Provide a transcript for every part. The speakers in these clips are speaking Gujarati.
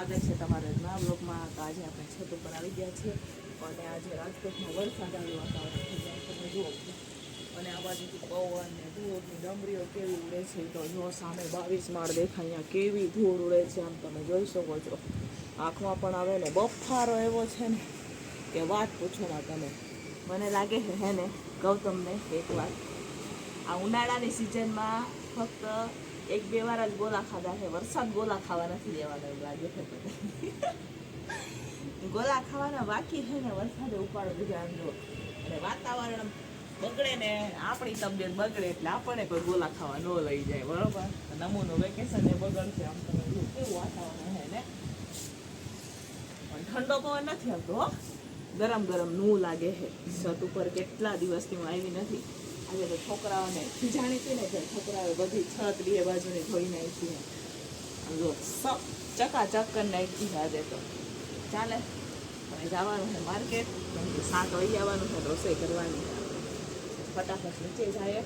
આજે આપણે છત ઉપર આવી ગયા છીએ અને આજે રાજકોટમાં વરસાદ આવ્યો વાતાવરણ તમે જુઓ. અને આ બાજુથી પવન ને ધૂળની ડમરીઓ કેવી ઉડે છે. તો જો સામે બાવીસ માળ દેખાય અહીંયા કેવી ધૂળ ઉડે છે આમ તમે જોઈ શકો છો. આંખમાં પણ આવે ને બફારો એવો છે ને કે વાત પૂછો ના તમે. મને લાગે છે, હે ને, ગૌતમને એક વાત. આ ઉનાળાની સિઝનમાં ફક્ત એક બે વાર જ ગોલા ખાધા છે. વરસાદ ગોલા ખાવા નથી દેવાનો એવું છે ગોલા ખાવાના બાકી છે ને વરસાદે ઉપાડો બીજા આંધો અને વાતાવરણ બગડે ને આપણી તબિયત બગડે એટલે આપણને કોઈ ગોલા ખાવા ન લઈ જાય, બરોબર? નમૂનો વેકેશન એ બગડશે આમ તમે કેવું વાતાવરણ છે ને? પણ ઠંડો પવન નથી આવતો. ગરમ ગરમનું લાગે છે. છત ઉપર કેટલા દિવસથી હું આવી નથી. આજે તો છોકરાઓને ખીજાણી હતી ને કે છોકરાઓ બધી છત બે બાજુની ધોઈ નાખી જો સબ ચકાચક કરી નાખી આજે તો. ચાલે? પણ જવાનું છે માર્કેટ શાક વહી આવવાનું છે, રસોઈ કરવાની ફટાફટ નીચે જાય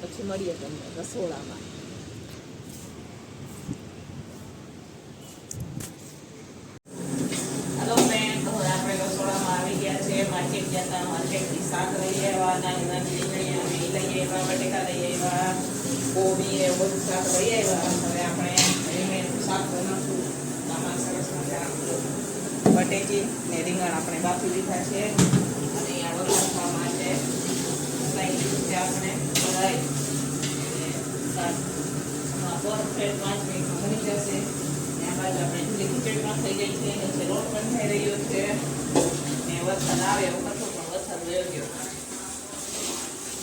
પછી મળીએ તમને રસોડામાં હેલો ફ્રેન્ડ તો હવે આપણે રસોડામાં આવી ગયા છે માર્કેટ ગયા હતા માર્કેટથી શાક લઈ આવ્યા, નાની નાની રીંગણી લઈ આવ્યા બટેકા લઈ આવ્યા, કોબી એ બધું શાક લઈ આવ્યા. હવે આપણે રીંગણીનું શાક બનાવશું. આમાં સરસ મજા બટેજી ને રીંગણ આપણે બાફી લીધા છે. અને અહીંયા વઘારવા માટે લઈ લીધું આપણે ભરાય પરફેક્ટ પાંચ મિનિટમાં બની જશે. આ બાજુ આપણે ખીચડીમાં થઈ ગઈ છે. રોટ પણ થઈ રહ્યો છે. ને વરસાદ આવે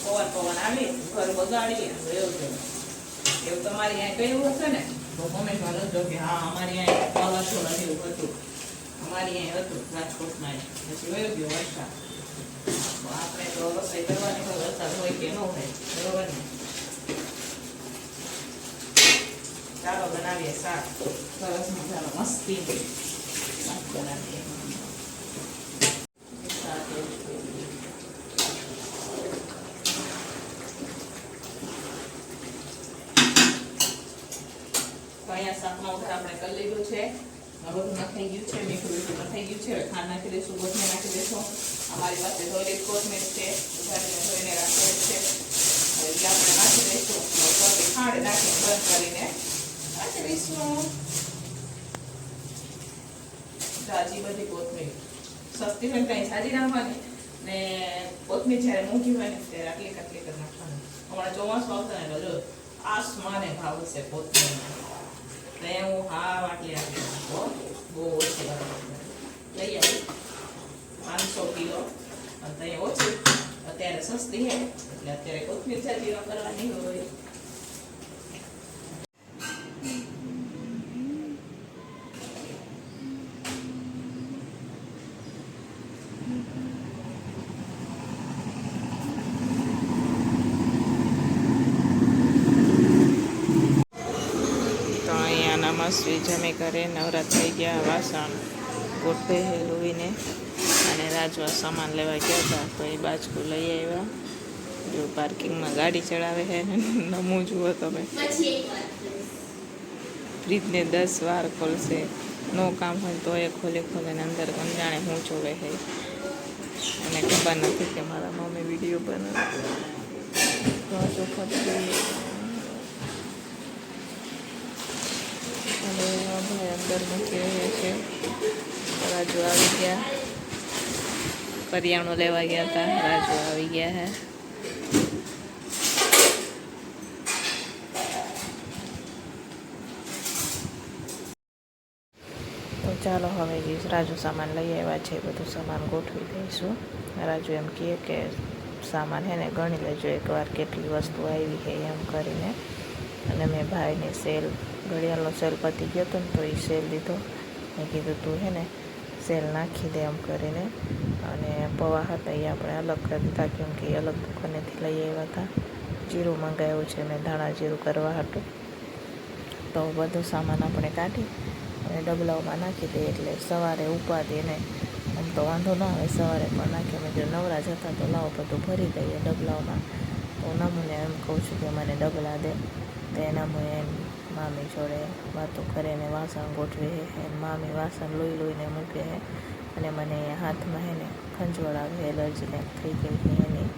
પવન પવન આવી ઘર બગાડી અને ગયો એવું તમારે અહીંયા કહ્યું હશે ને તો કોમેન્ટમાં લખજો હા અમારી અહીંયા વાવાઝોડા એવું હતું અમારી અહીંયા હતું રાજકોટમાં પછી વયો ગયો વરસાદ આપણે તો રસોઈ કરવાની હોય વરસાદ હોય કે ન હોય બરોબર ને ચાલો બનાવીએ શાક. સરસ મજાનો મસ્તી બનાવીએ શાક એવું છે. તો અહીંયા શાકમાં કોથમીર સસ્તી હોય કઈ સાજી નાખવાની ને કોથમીર જ્યારે મોંઘી હોય ને આટલી આટલી કરી નાખવાની. હમણાં ચોમાસું આવશે ને એટલે જો આસમાને ભાવ છે કોથમીર તો હું હા આટલી આટલી બહુ ઓછી લઈ આવી. પાંચસો કિલો. અને ત્યાં ઓછી. અત્યારે સસ્તી હે એટલે અત્યારે કોથમીર જીરો કરવાની હોય તો નમસ્વી જમી કરે નવરા થઈ ગયા વાસણ ગોઠવે હે લોહીને અને રાજવા સામાન લેવા ગયા હતા તો એ બાજકુ લઈ આવ્યા. જો પાર્કિંગમાં ગાડી ચડાવે છે નમું જુઓ તમે. ફ્રીજને દસ વાર ખોલશે. નો કામ હોય તો એ ખોલે ખોલે ને અંદર જાણે હું. જોવે છે અને ખબર નથી કે મારા મમ્મી વીડિયો બનાવે. તો આ ભાઈ અંદર મૂકી રહ્યા છે. રાજુ આવી ગયા. કરિયાણું લેવા ગયા હતા. રાજુ આવી ગયા હે. ચાલો હવે જે રાજુ સામાન લઈ આવ્યા છે. બધું સામાન ગોઠવી દઈશું. રાજુ એમ કહે કે સામાન હે ને ગણી લેજો. એકવાર કેટલી વસ્તુ આવી છે એમ કરીને. અને મેં ભાઈને સેલ, ઘડિયાળનો સેલ પતી ગયો હતો ને તો એ સેલ લીધો. મેં કીધું, તું હે ને સેલ નાખી દે એમ કરીને. અને પૌવા હતા એ આપણે અલગ કરી દીધા કેમ કે એ અલગ દુકાનેથી લઈ આવ્યા હતા. જીરું મંગાવ્યું છે મેં, ધાણા જીરું કરવા હતું. તો બધું સામાન આપણે કાઢી અને ડબલાઓમાં નાખી દઈએ એટલે સવારે ઉપાદી એને આમ તો વાંધો ના આવે, સવારે પણ નાખીએ જો નવરા જતા તો લાવો. બધું ભરી દઈએ ડબલાઓમાં. તો નમૂને એમ કહું છું કે મને ડબલા દે. તો એના મને એમ મામી જોડે વાતો કરે ને વાસણ ગોઠવે છે મામી વાસણ લોહી લોહીને મૂકે છે અને મને હાથમાં હે ને ખંજવાળ આવે, એલર્જી થઈ ગઈ છે એની.